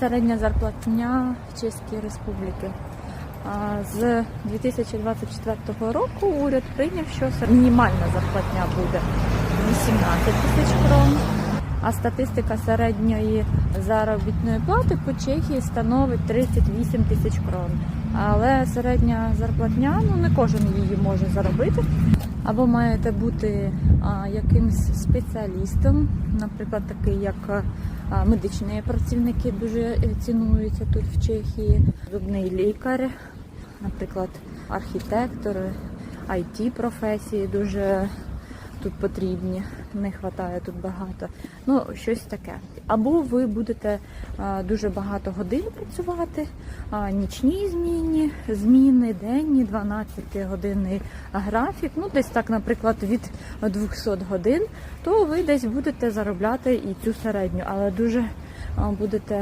середня зарплатня Чеської Республіки. З 2024 року уряд прийняв, що мінімальна зарплатня буде 18 тисяч крон, а статистика середньої заробітної плати по Чехії становить 38 тисяч крон. Але середня зарплатня, ну не кожен її може заробити. Або маєте бути а, якимсь спеціалістом, наприклад, такий як медичні працівники дуже е, цінуються тут в Чехії, зубний лікар, наприклад, архітектори, it професії дуже тут потрібні, не вистачає тут багато. Ну, щось таке. Або ви будете а, дуже багато годин працювати, нічні зміни, зміни, денні, 12 годинний графік. Ну, десь так, наприклад, від 200 годин, то ви десь будете заробляти і цю середню, але дуже а, будете